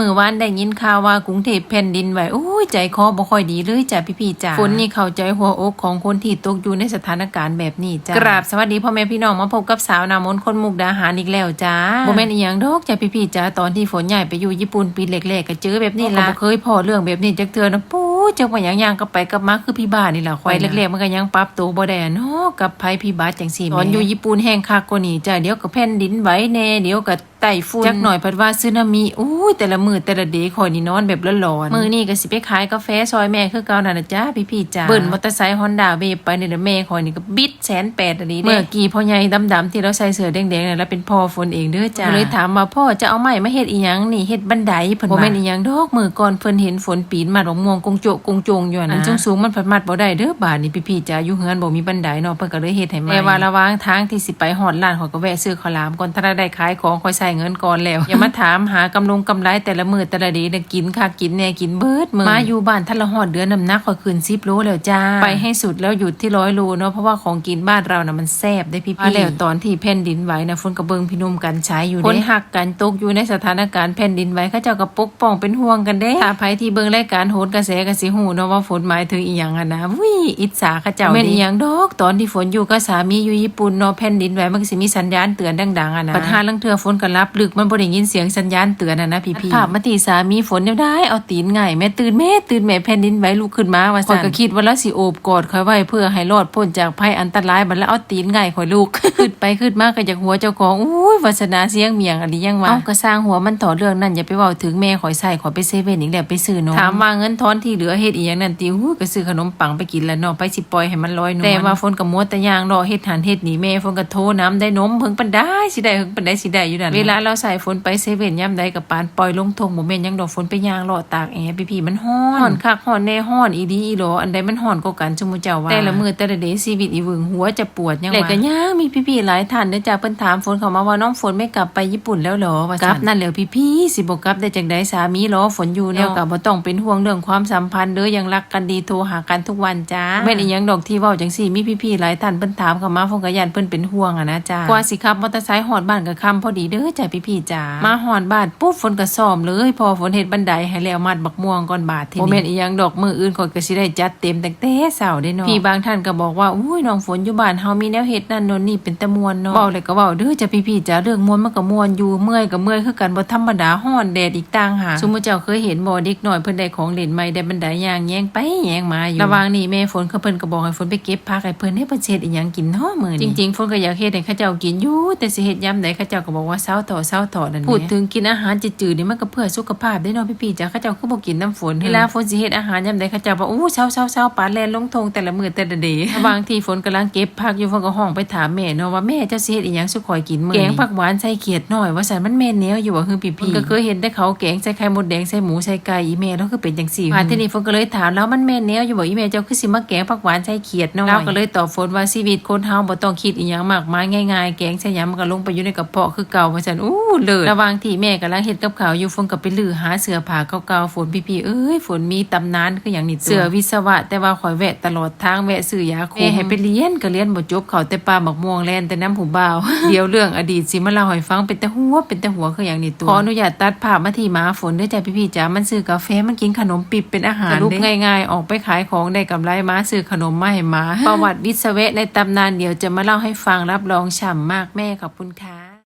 มือวานได้ยินข่าวว่ากรุงเทพแผ่นดินไหวโอ้ยใจคอบ่ค่อยดีเลยจ้ะพี่ๆจ้าฝนนี่เข้าใจหัวอกของคนที่ตกอยู่ในสถานการณ์แบบนี้จ้ากราบสวัสดีพ่อแม่พี่น้องมาพบกับสาวนามนคนมุกดาหารอีกแล้วจ้าบ่แม่นอีหยังดอกจ้ะพี่ๆจ้าตอนที่ฝนใหญ่ไปอยู่ญี่ปุ่นปีแรกๆก็เจอแบบนี้ล่ะบ่เคยพอเรื่องแบบนี้จักเทื่อนะปู๊จักว่าหยังย่างกลับไปกลับมาคือพี่บ้านี่ล่ะควายแรกๆมันก็ยังปรับตัวบ่ได้อะเนาะกับภัยพิบัติจังซี่ตอนอยู่ญี่ปุ่นแห้งคักกว่านี้จ้ะเดี๋ยวก็แผ่นดินไหวแน่เดี๋ยวก็ไต้ฝุ่นจักหน่อยเพัดว่าซึนามิอู้ยแต่ละมือแต่ละเดย์คอยนี่นอนแบบร้อนๆมือนี่ก็สิไปขายกาแฟซอยแม่คือเก่านั่นนะจ้าพี่ๆจ้าเบิ่นมอเตอร์ไซค์ฮอนด้าเวฟไปนี่แหละแม่คอยนี่ก็บิดแสนแปดอันนี้เมื่อกี้พ่อใหญ่ดำๆที่เราใส่เสื้อแดงๆนั่นแล้วเป็นพ่อฝนเองเด้อจ้าก็เลยถามว่าพ่อจะเอาไม้มาเฮ็ดอีหยังนี่เฮ็ดบันไดเพิ่นว่าบ่แม่นอีหยังดอกมือก่อนเพิ่นเห็นฝนปีนมาดอกม่วงกงโจกกงโจงอยู่นะอันสูงสูงๆมันพัดมัดบ่ได้เด้อบาดนี่พี่ๆจ้าอยู่เฮือนบ่มีบันไดเนาะเพิ่นก็เลยเฮ็ดให้ใหม่แต่ว่าระหว่างทางที่สิไปฮอดร้านข่อยก็แวะซื้อข้าวหลามก่อนถ้าได้ขายของค่อยใส่เงินก่อนแล้ว อย่ามาถามหากำลงกำไรแต่ละมือแต่ละเดีเนี่ยกินค่ะกินแน่กินเบิดมือมาอยู่บ้านทันละหอดเดือนน้ำหนักข่อยคืนซิโลแล้วจ้า ไปให้สุดแล้วหยุดที่ร้อยโลเนาะเพราะว่าของกินบ้านเรานะ่ะมันแซ่บได้พี่พี่แล้วตอนที่แผ่นดินไหวนะฝนกระเบิงพี่นุ่มกันใช้อยู่คนหักกันตกอยู่ในสถานการณ์แผ่นดินไหวเขาเจ้าก็ปกป้องเป็นห่วงกันเด้ถ้าไผที่เบิ่งรายการโหนกระแสกระสิหูเนาะว่าฝนหมายถึงอีหยังอะนะวิอิจฉาเขาเจ้าแม่นอีหยังดอก ตอนที่ฝนอยู่กับสามีอยู่ญี่ปุ่นเนาะแผ่นดินไหวมันก็สิมีสัญญาณเตือนดังๆอะนะปัญหาลังเทือฝนก็รับลึกมันบ่ได้ยินเสียงสัญญาณเตือนอะนะพี่พี่ภาพมาตีสามีฝนเนี่ยได้เอาตีนไงายแม่ตื่นแม่ตื่นแม่แผ่นดินไหวลุกขึ้นมาว่าซั่นข่อยก็คิดว่าแล้วสิโอบกอดข่อยไว้เพื่อให้รอดพ้นจากภัยอันตรายบัดแล้วเอาตีนไงายข่อยลูกขึ้นไปขึ้นมาก็จากหัวเจ้าของอุ้ยวาสนาเสียงเมียงอะไรยังวะเอาก็สร้างหัวมันต่อเรื่องนั่นอย่าไปเว้าถึงแม่ข่อยใส่ข่อยไปเซเว่นอีกแล้วไปซื้อนมถามว่าเงินทอนที่เหลือเฮ็ดอีหยังนั่นติหู้ก็ซื้อขนมปังไปกินแล้วเนาะไปสิปล่อยให้มันลอยนวลแต่ว่าฝนก็มัวแต่ย่างรอเฮ็ดหันเฮ็ดหนีแม่ฝนก็โทรน้ำได้นมเพิ่งปันได้สิได้เพิ่งปันได้สิได้อยู่นั่นเวลาเราใส่ฝนไปเซเว่นย่ำใดกับปานปล่อยลงทงบ่แม่นยังดอกฝนไปย่างรอตากแอร์พี่พี่มันฮ้อนฮ้อนคักฮ้อนแน่ฮ้อนอีดีอีหลออันใดมันฮ้อนกว่ากันจุมเจ้าว่าแต่ละมื้อแต่ละเดย์ชีวิตอีหวึงหัวจะปวดยังว่าแต่ก็ย่างมีพี่ๆหลายท่านเด้อจ้าเพิ่นถามฝนเข้ามาว่าน้องฝนไม่กลับไปญี่ปุ่นแล้วเหรอว่าซั่นกลับนั่นแหล้วพี่ๆสิบ่กลับได้จังไดสามีรอฝนอยู่แล้วก็บ่ต้องเป็นห่วงเรื่องความสัมพันธ์เด้อยังรักกันดีโทรหากันทุกวันจ้าแม่นอีหยังดอกที่เว้าจังซี่มีพี่ๆหลายท่านเพิ่นถามเข้ามาฝนก็ย่านเพิ่นเป็นห่วงอะนะจ้ากว่าสิขับมอเตอร์ไซค์ฮอดบ้านก็ค่ำพอดีเด้อจ้าพี่ๆจ้ามาฮอดบ้านปุ๊บฝนก็ซ้อมเลย พอฝนเฮ็ดบันไดให้แล้วมัดบักม่วงก่อนบาดทีนี้บ่แม่นอีหยังดอกมื้ออื่นข่อยก็สิได้จัดเต็มตั้งแต่เช้าได้เนาะพี่บางท่านก็บอกว่าอุ้ยน้องฝนอยู่บ้านเฮามีแนวเฮ็ดนั่นโน่นนี่เป็นตะมวนเนาะเว้าเลยก็เว้าเด้อจ้าพี่ๆจ้าเรื่องมวนมันก็มวนอยู่เมื่อยก็เมื่อยคือกันบ่ธรรมดาฮ้อนแดดอีกต่างหากสมมุติเจ้าเคยเห็นบ่เด็กน้อยเพิ่นได้ของเล่นใหม่ได้บันไดย่างแยงไปแยงมาอยู่ระหว่างนี้แม่ฝนเขาเพิ่นก็บอกให้ฝนไปเก็บผักให้เพิ่นให้เพิ่นเฮ็ดอีหยังกินเนาะมื้อนี้จริงๆฝนก็อยากเฮ็ดให้เขาเจ้ากินอยู่แต่สิเฮ็ดยามใดเขาเจ้าก็บอกว่าเช้าต่อเช้าต่อนั่นแหละพูดถึงกินอาหารจืดๆนี่มันก็เพื่อสุขภาพได้เนาะพี่ๆจ้าเขาเจ้าคือบ่กินน้ำฝนเวลาฝนสิเฮ็ดอาหารยามใดเขาเจ้าบอกอู้เช้าๆๆปาแล่นลงทงแต่ละมื้อแต่ละเดย์บางทีฝนกำลังเก็บผักอยู่ฝนก็ห้องไปถามแม่เนาะว่าแม่เจ้าสิเฮ็ดอีหยังสุข่อยกินมื้อนี้แกงผักหวานใส่เขียดหน่อยว่าซั่นมันแม่นแนวอยู่ว่าคือพี่ๆก็เคยเห็นแต่เขาแกงใส่ไข่มดแดงใส่หมูใส่ไก่อีแม่แล้วคือเป็นจังซี่มาที่นี่ฝนก็เลยถามแล้วมันแม่นแนวอยู่บ่อีแม่เจ้าคือสิมาแกงผักหวานใส่เขียดหน่อยเราก็เลยตอบฝนว่าชีวิตคนเฮาบ่ต้องคิดอีหยังมากมายง่ายๆ แกงใส่หยังมันก็ลงไปอยู่ในกระเพาะคือเก่าว่าซั่นอู้เลยระหว่างที่แม่กำลังเฮ็ดกับข้าวอยู่ฝนก็ไปลือหาเสื้อผ้าเก่าๆฝนพี่ๆเอ้ยฝนมีตำนานคือหยังนี่ตัวเสื้อวิศวะ แต่ว่าข่อยแวะตลอดทางแวะซื้อยาคุมแม่ให้ไปเรียนก็เรียนบ่จบเขาแต่ปลาหมักม่วงแล่นแต่น้ำหูบ่าวเดี๋ยวเรื่องอดีตสิมาเล่าให้ฟังเป็นแต่หัวเป็นแต่หัวคือหยังนี่ตัวขออนุญาตตัดภาพมาที่หมาฝนด้วยจ้ะพี่ๆจ๋ามันซื้อกาแฟมันกินขนมปิบเป็นอาหารรูปง่ายๆ ออกไปขายของได้กำไรมาซื้อขนมมาให้หมาประวัติวิศวะในตำนานเดี๋ยวจะมาเล่าให้ฟังรับรองฉ่ำมากแม่ขอบคุณค่ะ